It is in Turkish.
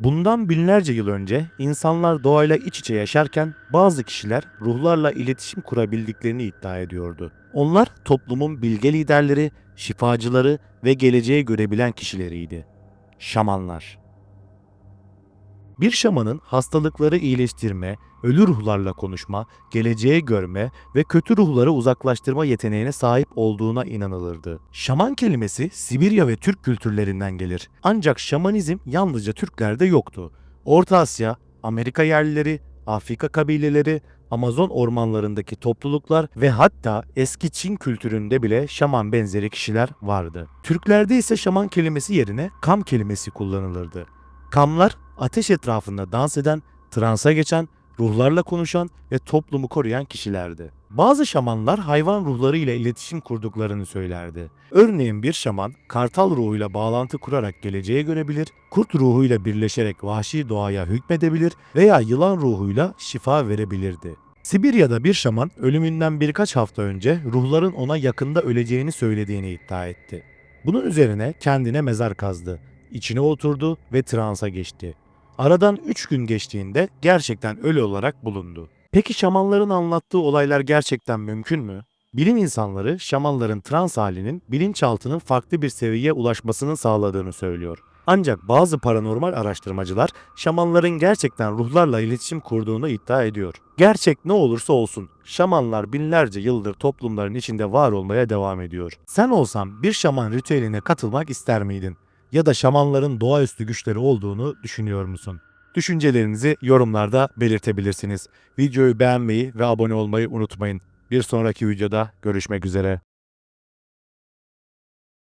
Bundan binlerce yıl önce insanlar doğayla iç içe yaşarken bazı kişiler ruhlarla iletişim kurabildiklerini iddia ediyordu. Onlar toplumun bilge liderleri, şifacıları ve geleceği görebilen kişileriydi. Şamanlar. Bir şamanın hastalıkları iyileştirme, ölü ruhlarla konuşma, geleceği görme ve kötü ruhları uzaklaştırma yeteneğine sahip olduğuna inanılırdı. Şaman kelimesi Sibirya ve Türk kültürlerinden gelir. Ancak şamanizm yalnızca Türklerde yoktu. Orta Asya, Amerika yerlileri, Afrika kabileleri, Amazon ormanlarındaki topluluklar ve hatta eski Çin kültüründe bile şaman benzeri kişiler vardı. Türklerde ise şaman kelimesi yerine kam kelimesi kullanılırdı. Kamlar ateş etrafında dans eden, transa geçen, ruhlarla konuşan ve toplumu koruyan kişilerdi. Bazı şamanlar hayvan ruhları ile iletişim kurduklarını söylerdi. Örneğin bir şaman kartal ruhuyla bağlantı kurarak geleceğe görebilir, kurt ruhuyla birleşerek vahşi doğaya hükmedebilir veya yılan ruhuyla şifa verebilirdi. Sibirya'da bir şaman ölümünden birkaç hafta önce ruhların ona yakında öleceğini söylediğini iddia etti. Bunun üzerine kendine mezar kazdı, içine oturdu ve transa geçti. Aradan 3 gün geçtiğinde gerçekten ölü olarak bulundu. Peki şamanların anlattığı olaylar gerçekten mümkün mü? Bilim insanları şamanların trans halinin bilinçaltının farklı bir seviyeye ulaşmasını sağladığını söylüyor. Ancak bazı paranormal araştırmacılar şamanların gerçekten ruhlarla iletişim kurduğunu iddia ediyor. Gerçek ne olursa olsun şamanlar binlerce yıldır toplumların içinde var olmaya devam ediyor. Sen olsan bir şaman ritüeline katılmak ister miydin? Ya da şamanların doğaüstü güçleri olduğunu düşünüyor musun? Düşüncelerinizi yorumlarda belirtebilirsiniz. Videoyu beğenmeyi ve abone olmayı unutmayın. Bir sonraki videoda görüşmek üzere.